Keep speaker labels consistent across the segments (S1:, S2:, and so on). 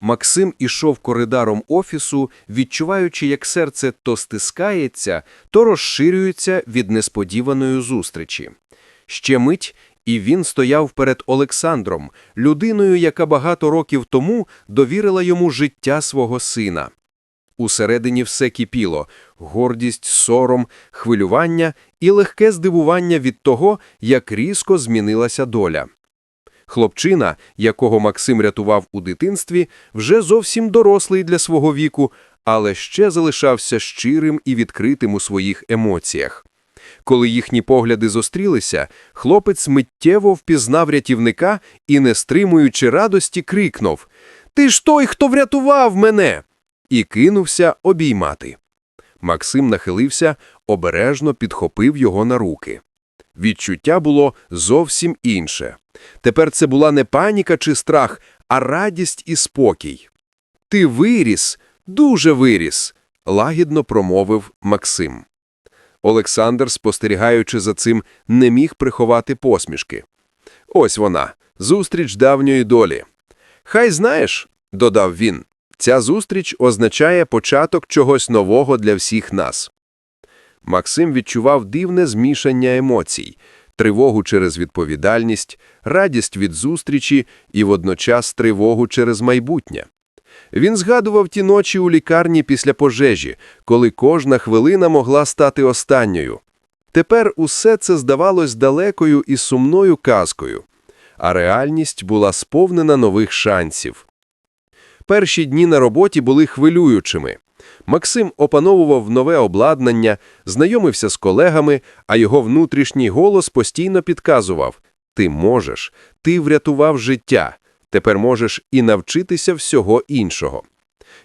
S1: Максим ішов коридором офісу, відчуваючи, як серце то стискається, то розширюється від несподіваної зустрічі. Ще мить, і він стояв перед Олександром, людиною, яка багато років тому довірила йому життя свого сина. Усередині все кипіло – гордість, сором, хвилювання і легке здивування від того, як різко змінилася доля. Хлопчина, якого Максим рятував у дитинстві, вже зовсім дорослий для свого віку, але ще залишався щирим і відкритим у своїх емоціях. Коли їхні погляди зустрілися, хлопець миттєво впізнав рятівника і, не стримуючи радості, крикнув «Ти ж той, хто врятував мене!» і кинувся обіймати. Максим нахилився, обережно підхопив його на руки. Відчуття було зовсім інше. Тепер це була не паніка чи страх, а радість і спокій. «Ти виріс, дуже виріс», – лагідно промовив Максим. Олександр, спостерігаючи за цим, не міг приховати посмішки. Ось вона, зустріч давньої долі. «Хай знаєш», – додав він, – «ця зустріч означає початок чогось нового для всіх нас». Максим відчував дивне змішання емоцій – тривогу через відповідальність, радість від зустрічі і водночас тривогу через майбутнє. Він згадував ті ночі у лікарні після пожежі, коли кожна хвилина могла стати останньою. Тепер усе це здавалось далекою і сумною казкою, а реальність була сповнена нових шансів. Перші дні на роботі були хвилюючими. Максим опановував нове обладнання, знайомився з колегами, а його внутрішній голос постійно підказував «Ти можеш, ти врятував життя, тепер можеш і навчитися всього іншого».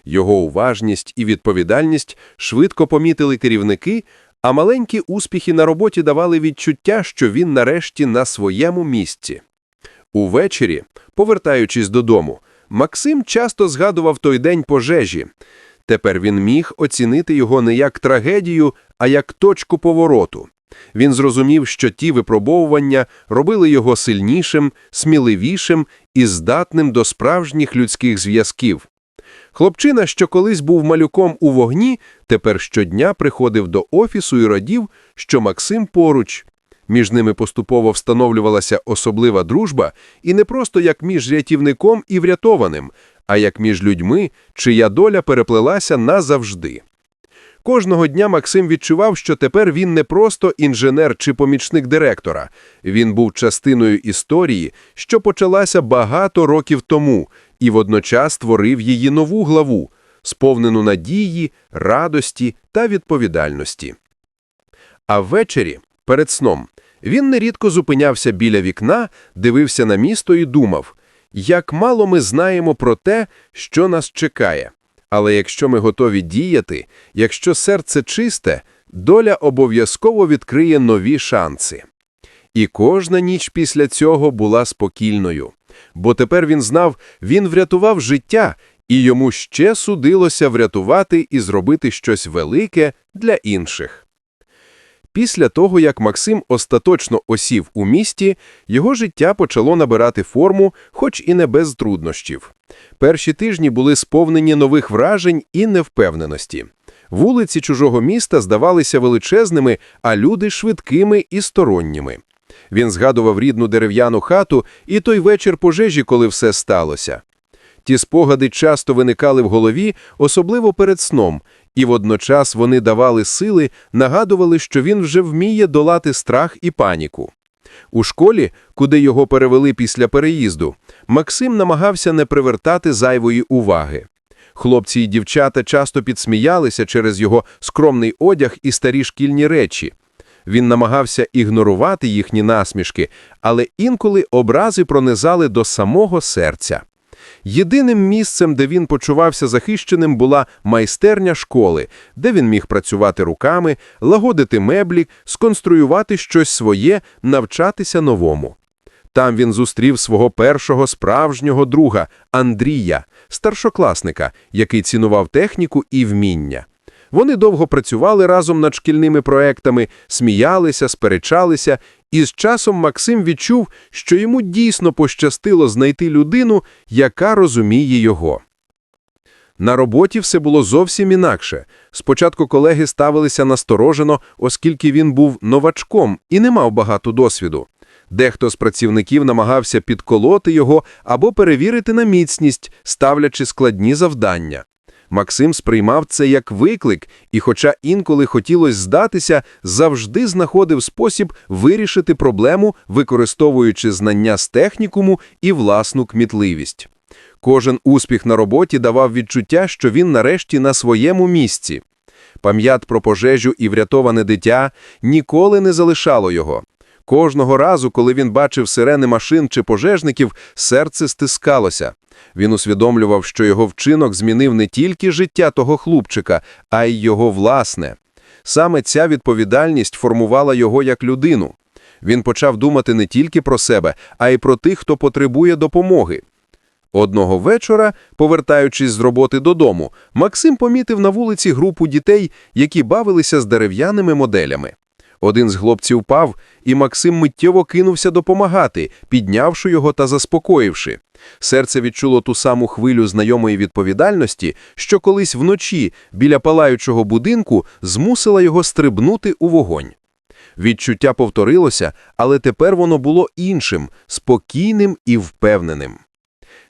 S1: Його уважність і відповідальність швидко помітили керівники, а маленькі успіхи на роботі давали відчуття, що він нарешті на своєму місці. Увечері, повертаючись додому, Максим часто згадував той день пожежі. Тепер він міг оцінити його не як трагедію, а як точку повороту. Він зрозумів, що ті випробовування робили його сильнішим, сміливішим і здатним до справжніх людських зв'язків. Хлопчина, що колись був малюком у вогні, тепер щодня приходив до офісу і радів, що Максим поруч. Між ними поступово встановлювалася особлива дружба, і не просто як між рятівником і врятованим, а як між людьми, чия доля переплелася назавжди. Кожного дня Максим відчував, що тепер він не просто інженер чи помічник директора. Він був частиною історії, що почалася багато років тому, і водночас творив її нову главу, сповнену надії, радості та відповідальності. А ввечері, перед сном, він нерідко зупинявся біля вікна, дивився на місто і думав, як мало ми знаємо про те, що нас чекає. Але якщо ми готові діяти, якщо серце чисте, доля обов'язково відкриє нові шанси. І кожна ніч після цього була спокільною. Бо тепер він знав, він врятував життя, і йому ще судилося врятувати і зробити щось велике для інших. Після того, як Максим остаточно осів у місті, його життя почало набирати форму, хоч і не без труднощів. Перші тижні були сповнені нових вражень і невпевненості. Вулиці чужого міста здавалися величезними, а люди швидкими і сторонніми. Він згадував рідну дерев'яну хату і той вечір пожежі, коли все сталося. Ті спогади часто виникали в голові, особливо перед сном, і водночас вони давали сили, нагадували, що він вже вміє долати страх і паніку. У школі, куди його перевели після переїзду, Максим намагався не привертати зайвої уваги. Хлопці і дівчата часто підсміялися через його скромний одяг і старі шкільні речі. Він намагався ігнорувати їхні насмішки, але інколи образи пронизали до самого серця. Єдиним місцем, де він почувався захищеним, була майстерня школи, де він міг працювати руками, лагодити меблі, сконструювати щось своє, навчатися новому. Там він зустрів свого першого справжнього друга Андрія, старшокласника, який цінував техніку і вміння. Вони довго працювали разом над шкільними проектами, сміялися, сперечалися, і з часом Максим відчув, що йому дійсно пощастило знайти людину, яка розуміє його.
S2: На роботі все було зовсім інакше. Спочатку колеги ставилися насторожено, оскільки він був новачком і не мав багато досвіду. Дехто з працівників намагався підколоти його або перевірити на міцність, ставлячи складні завдання. Максим сприймав це як виклик, і, хоча інколи хотілося здатися, завжди знаходив спосіб вирішити проблему, використовуючи знання з технікуму і власну кмітливість. Кожен успіх на роботі давав відчуття, що він нарешті на своєму місці. Пам'ят про пожежу і врятоване дитя ніколи не залишало його. Кожного разу, коли він бачив сирени машин чи пожежників, серце стискалося. Він усвідомлював, що його вчинок змінив не тільки життя того хлопчика, а й його власне. Саме ця відповідальність формувала його як людину. Він почав думати не тільки про себе, а й про тих, хто потребує допомоги. Одного вечора, повертаючись з роботи додому, Максим помітив на вулиці групу дітей, які бавилися з дерев'яними моделями. Один з хлопців пав, і Максим миттєво кинувся допомагати, піднявши його та заспокоївши. Серце відчуло ту саму хвилю знайомої відповідальності, що колись вночі біля палаючого будинку змусила його стрибнути у вогонь. Відчуття повторилося, але тепер воно було іншим, спокійним і впевненим.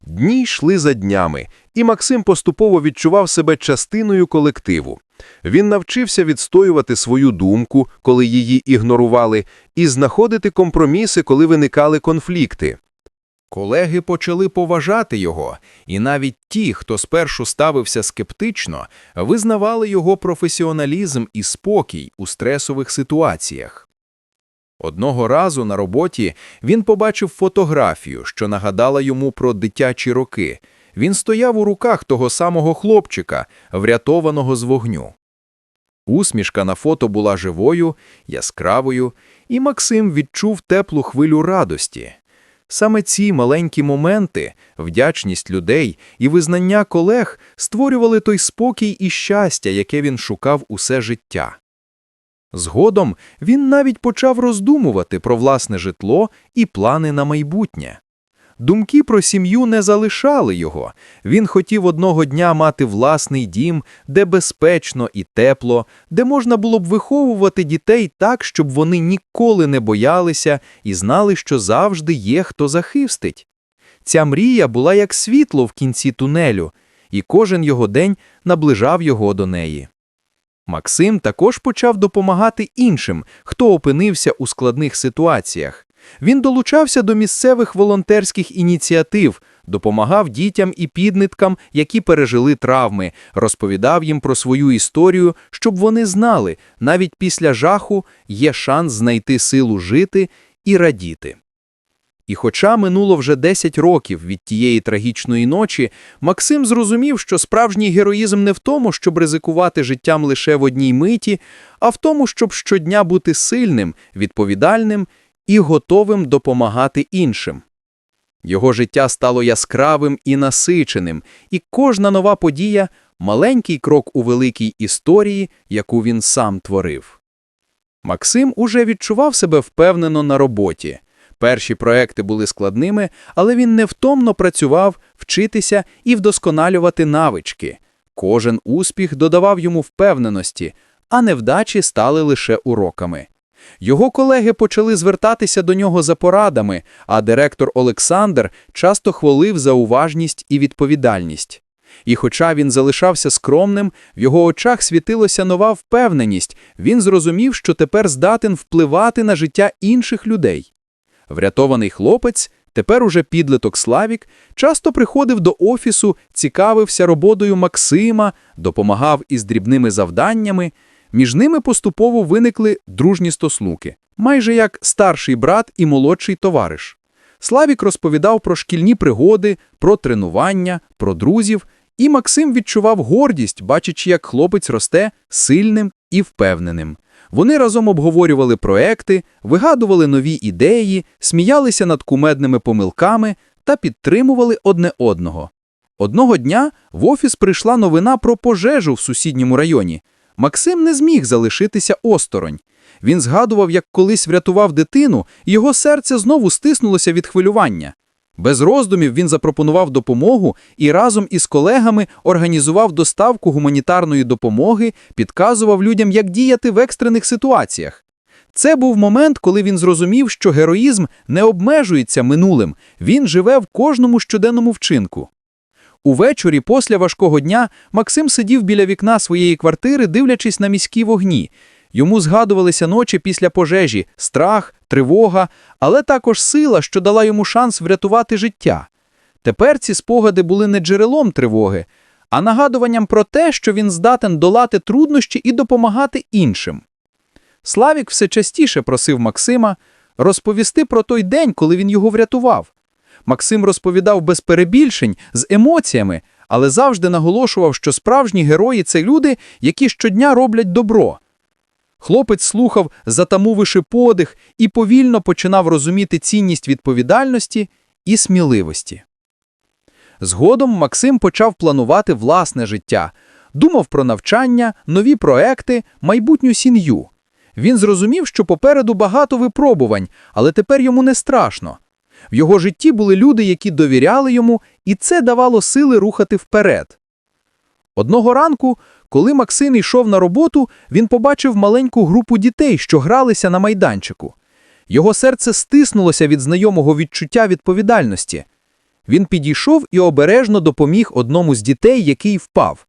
S2: Дні йшли за днями, і Максим поступово відчував себе частиною колективу. Він навчився відстоювати свою думку, коли її ігнорували, і знаходити компроміси, коли виникали конфлікти.
S3: Колеги почали поважати його, і навіть ті, хто спершу ставився скептично, визнавали його професіоналізм і спокій у стресових ситуаціях. Одного разу на роботі він побачив фотографію, що нагадала йому про дитячі роки. Він стояв у руках того самого хлопчика, врятованого з вогню. Усмішка на фото була живою, яскравою, і Максим відчув теплу хвилю радості. Саме ці маленькі моменти, вдячність людей і визнання колег створювали той спокій і щастя, яке він шукав усе життя. Згодом він навіть почав роздумувати про власне житло і плани на майбутнє. Думки про сім'ю не залишали його. Він хотів одного дня мати власний дім, де безпечно і тепло, де можна було б виховувати дітей так, щоб вони ніколи не боялися і знали, що завжди є хто захистить. Ця мрія була як світло в кінці тунелю, і кожен його день наближав його до неї. Максим також почав допомагати іншим, хто опинився у складних ситуаціях. Він долучався до місцевих волонтерських ініціатив, допомагав дітям і підниткам, які пережили травми, розповідав їм про свою історію, щоб вони знали, навіть після жаху є шанс знайти силу жити і радіти. І хоча минуло вже 10 років від тієї трагічної ночі, Максим зрозумів, що справжній героїзм не в тому, щоб ризикувати життям лише в одній миті, а в тому, щоб щодня бути сильним, відповідальним і готовим допомагати іншим. Його життя стало яскравим і насиченим, і кожна нова подія маленький крок у великій історії, яку він сам творив. Максим уже відчував себе впевнено на роботі. Перші проекти були складними, але він невтомно працював, вчитися і вдосконалювати навички. Кожен успіх додавав йому впевненості, а невдачі стали лише уроками. Його колеги почали звертатися до нього за порадами, а директор Олександр часто хвалив за уважність і відповідальність. І хоча він залишався скромним, в його очах світилася нова впевненість, він зрозумів, що тепер здатен впливати на життя інших людей. Врятований хлопець, тепер уже підлиток Славік, часто приходив до офісу, цікавився роботою Максима, допомагав із дрібними завданнями. Між ними поступово виникли дружні стосунки, майже як старший брат і молодший товариш. Славік розповідав про шкільні пригоди, про тренування, про друзів, і Максим відчував гордість, бачачи, як хлопець росте сильним і впевненим. Вони разом обговорювали проекти, вигадували нові ідеї, сміялися над кумедними помилками та підтримували одне одного. Одного дня в офіс прийшла новина про пожежу в сусідньому районі. Максим не зміг залишитися осторонь. Він згадував, як колись врятував дитину, і його серце знову стиснулося від хвилювання. Без роздумів він запропонував допомогу і разом із колегами організував доставку гуманітарної допомоги, підказував людям, як діяти в екстрених ситуаціях. Це був момент, коли він зрозумів, що героїзм не обмежується минулим, він живе в кожному щоденному вчинку. Увечері, після важкого дня, Максим сидів біля вікна своєї квартири, дивлячись на міські вогні. Йому згадувалися ночі після пожежі, страх, тривога, але також сила, що дала йому шанс врятувати життя. Тепер ці спогади були не джерелом тривоги, а нагадуванням про те, що він здатен долати труднощі і допомагати іншим. Славік все частіше просив Максима розповісти про той день, коли він його врятував. Максим розповідав без перебільшень, з емоціями, але завжди наголошував, що справжні герої це люди, які щодня роблять добро. Хлопець слухав, затамувавши подих, і повільно починав розуміти цінність відповідальності і сміливості. Згодом Максим почав планувати власне життя, думав про навчання, нові проекти, майбутню сім'ю. Він зрозумів, що попереду багато випробувань, але тепер йому не страшно. В його житті були люди, які довіряли йому, і це давало сили рухати вперед. Одного ранку, коли Максим йшов на роботу, він побачив маленьку групу дітей, що гралися на майданчику. Його серце стиснулося від знайомого відчуття відповідальності. Він підійшов і обережно допоміг одному з дітей, який впав.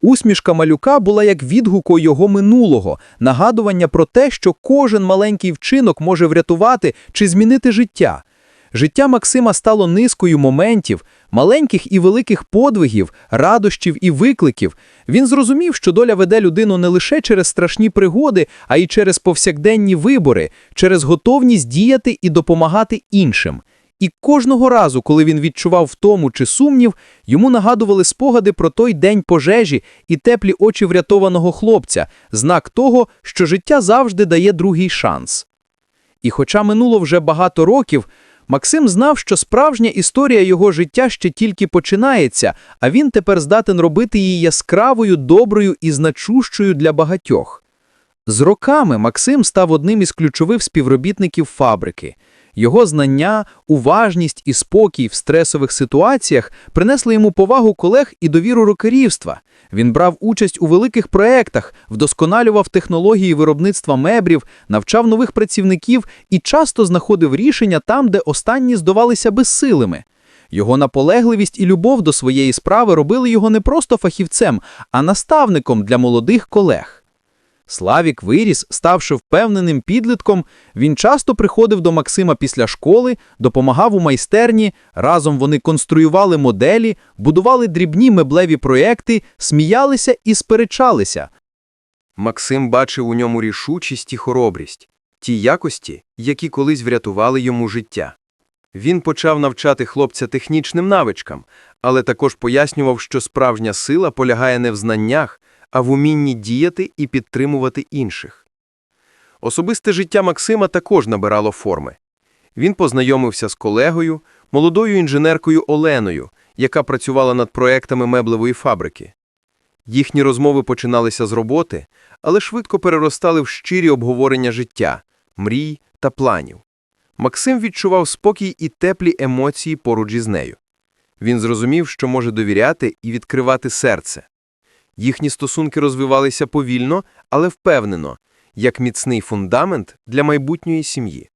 S3: Усмішка малюка була як відгуко його минулого, нагадування про те, що кожен маленький вчинок може врятувати чи змінити життя. Життя Максима стало низкою моментів, маленьких і великих подвигів, радощів і викликів. Він зрозумів, що доля веде людину не лише через страшні пригоди, а й через повсякденні вибори, через готовність діяти і допомагати іншим. І кожного разу, коли він відчував втому чи сумнів, йому нагадували спогади про той день пожежі і теплі очі врятованого хлопця, знак того, що життя завжди дає другий шанс. І хоча минуло вже багато років, Максим знав, що справжня історія його життя ще тільки починається, а він тепер здатен робити її яскравою, доброю і значущою для багатьох. З роками Максим став одним із ключових співробітників фабрики. Його знання, уважність і спокій в стресових ситуаціях принесли йому повагу колег і довіру рокерівства. Він брав участь у великих проєктах, вдосконалював технології виробництва мебрів, навчав нових працівників і часто знаходив рішення там, де останні здавалися безсилими. Його наполегливість і любов до своєї справи робили його не просто фахівцем, а наставником для молодих колег. Славік виріс, ставши впевненим підлітком, він часто приходив до Максима після школи, допомагав у майстерні, разом вони конструювали моделі, будували дрібні меблеві проекти, сміялися і сперечалися.
S1: Максим бачив у ньому рішучість і хоробрість, ті якості, які колись врятували йому життя. Він почав навчати хлопця технічним навичкам, але також пояснював, що справжня сила полягає не в знаннях, а в умінні діяти і підтримувати інших. Особисте життя Максима також набирало форми. Він познайомився з колегою, молодою інженеркою Оленою, яка працювала над проектами меблевої фабрики. Їхні розмови починалися з роботи, але швидко переростали в щирі обговорення життя, мрій та планів. Максим відчував спокій і теплі емоції поруч із нею. Він зрозумів, що може довіряти і відкривати серце. Їхні стосунки розвивалися повільно, але впевнено, як міцний фундамент для майбутньої сім'ї.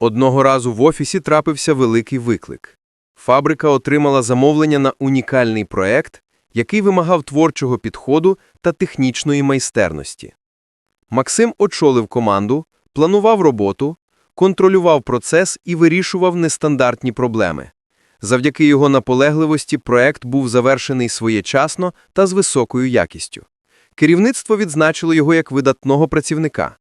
S1: Одного разу в офісі трапився великий виклик. Фабрика отримала замовлення на унікальний проект, який вимагав творчого підходу та технічної майстерності. Максим очолив команду, планував роботу, контролював процес і вирішував нестандартні проблеми. Завдяки його наполегливості проект був завершений своєчасно та з високою якістю. Керівництво відзначило його як видатного працівника,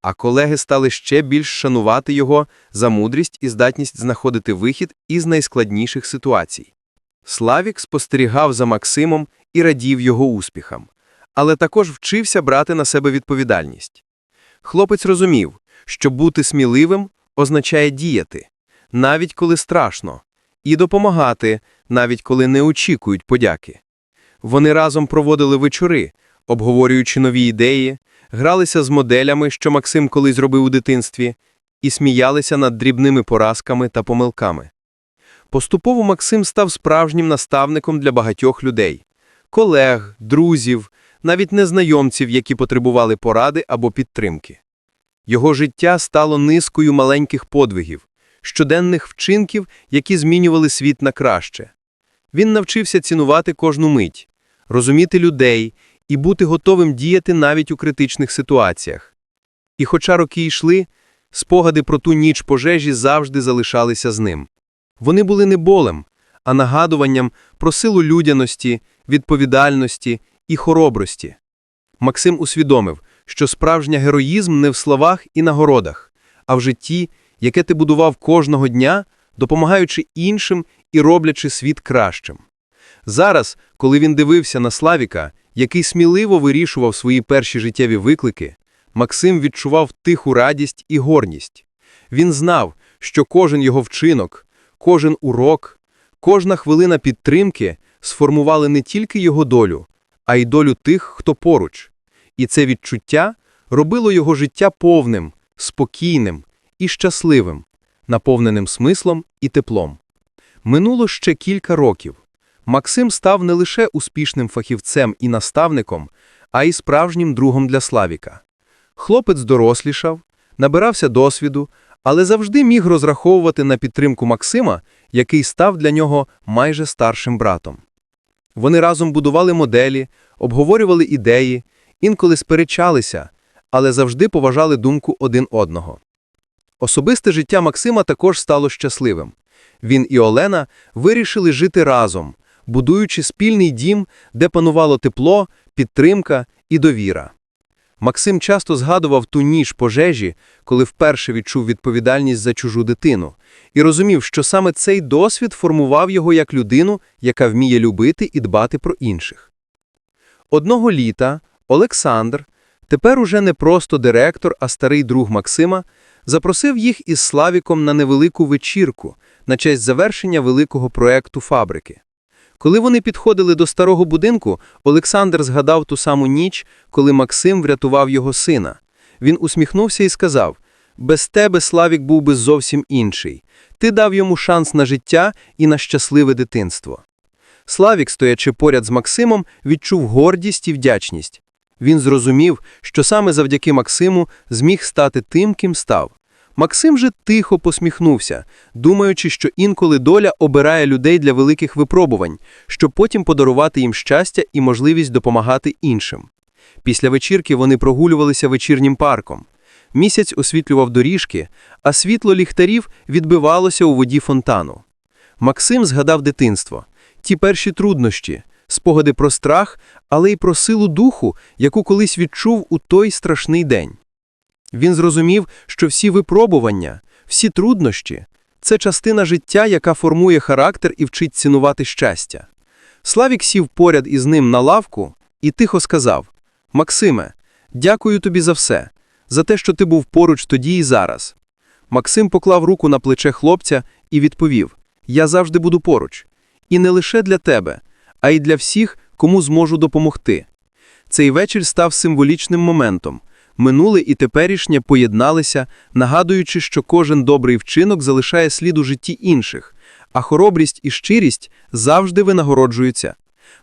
S1: а колеги стали ще більш шанувати його за мудрість і здатність знаходити вихід із найскладніших ситуацій. Славік спостерігав за Максимом і радів його успіхам, але також вчився брати на себе відповідальність. Хлопець розумів, що бути сміливим означає діяти, навіть коли страшно, і допомагати, навіть коли не очікують подяки. Вони разом проводили вечори, обговорюючи нові ідеї, гралися з моделями, що Максим колись робив у дитинстві, і сміялися над дрібними поразками та помилками. Поступово Максим став справжнім наставником для багатьох людей – колег, друзів, навіть незнайомців, які потребували поради або підтримки. Його життя стало низкою маленьких подвигів, щоденних вчинків, які змінювали світ на краще. Він навчився цінувати кожну мить, розуміти людей і бути готовим діяти навіть у критичних ситуаціях. І хоча роки йшли, спогади про ту ніч пожежі завжди залишалися з ним. Вони були не болем, а нагадуванням про силу людяності, відповідальності і хоробрості. Максим усвідомив, що справжня героїзм не в словах і нагородах, а в житті, яке ти будував кожного дня, допомагаючи іншим і роблячи світ кращим. Зараз, коли він дивився на Славіка, який сміливо вирішував свої перші життєві виклики, Максим відчував тиху радість і горність. Він знав, що кожен його вчинок, кожен урок, кожна хвилина підтримки сформували не тільки його долю, а й долю тих, хто поруч. І це відчуття робило його життя повним, спокійним і щасливим, наповненим смислом і теплом. Минуло ще кілька років. Максим став не лише успішним фахівцем і наставником, а й справжнім другом для Славіка. Хлопець дорослішав, набирався досвіду, але завжди міг розраховувати на підтримку Максима, який став для нього майже старшим братом. Вони разом будували моделі, обговорювали ідеї, інколи сперечалися, але завжди поважали думку один одного. Особисте життя Максима також стало щасливим. Він і Олена вирішили жити разом, будуючи спільний дім, де панувало тепло, підтримка і довіра. Максим часто згадував ту ніч пожежі, коли вперше відчув відповідальність за чужу дитину, і розумів, що саме цей досвід формував його як людину, яка вміє любити і дбати про інших. Одного літа Олександр, тепер уже не просто директор, а старий друг Максима, запросив їх із Славіком на невелику вечірку на честь завершення великого проекту фабрики. Коли вони підходили до старого будинку, Олександр згадав ту саму ніч, коли Максим врятував його сина. Він усміхнувся і сказав: Без тебе Славік був би зовсім інший. Ти дав йому шанс на життя і на щасливе дитинство. Славік, стоячи поряд з Максимом, відчув гордість і вдячність. Він зрозумів, що саме завдяки Максиму зміг стати тим, ким став. Максим же тихо посміхнувся, думаючи, що інколи доля обирає людей для великих випробувань, щоб потім подарувати їм щастя і можливість допомагати іншим. Після вечірки вони прогулювалися вечірнім парком. Місяць освітлював доріжки, а світло ліхтарів відбивалося у воді фонтану. Максим згадав дитинство, ті перші труднощі, спогади про страх, але й про силу духу, яку колись відчув у той страшний день. Він зрозумів, що всі випробування, всі труднощі це частина життя, яка формує характер і вчить цінувати щастя. Славік сів поряд із ним на лавку і тихо сказав: Максиме, дякую тобі за все, за те, що ти був поруч тоді і зараз. Максим поклав руку на плече хлопця і відповів: Я завжди буду поруч. І не лише для тебе, а й для всіх, кому зможу допомогти. Цей вечір став символічним моментом. Минуле і теперішнє поєдналися, нагадуючи, що кожен добрий вчинок залишає слід у житті інших, а хоробрість і щирість завжди винагороджуються.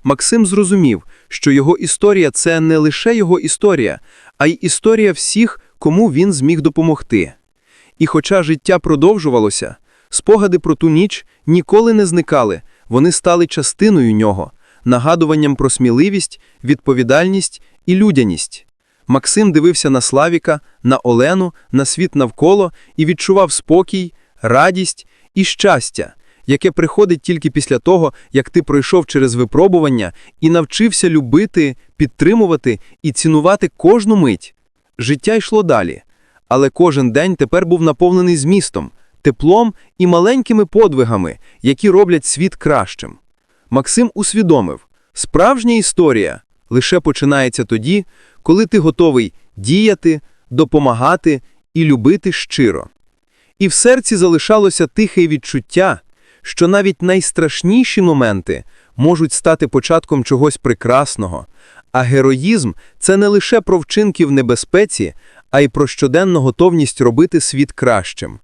S1: Максим зрозумів, що його історія це не лише його історія, а й історія всіх, кому він зміг допомогти. І хоча життя продовжувалося, спогади про ту ніч ніколи не зникали, вони стали частиною нього, нагадуванням про сміливість, відповідальність і людяність. Максим дивився на Славіка, на Олену, на світ навколо і відчував спокій, радість і щастя, яке приходить тільки після того, як ти пройшов через випробування і навчився любити, підтримувати і цінувати кожну мить. Життя йшло далі, але кожен день тепер був наповнений змістом, теплом і маленькими подвигами, які роблять світ кращим. Максим усвідомив, справжня історія лише починається тоді, коли ти готовий діяти, допомагати і любити щиро. І в серці залишалося тихе відчуття, що навіть найстрашніші моменти можуть стати початком чогось прекрасного, а героїзм це не лише про вчинки в небезпеці, а й про щоденну готовність робити світ кращим.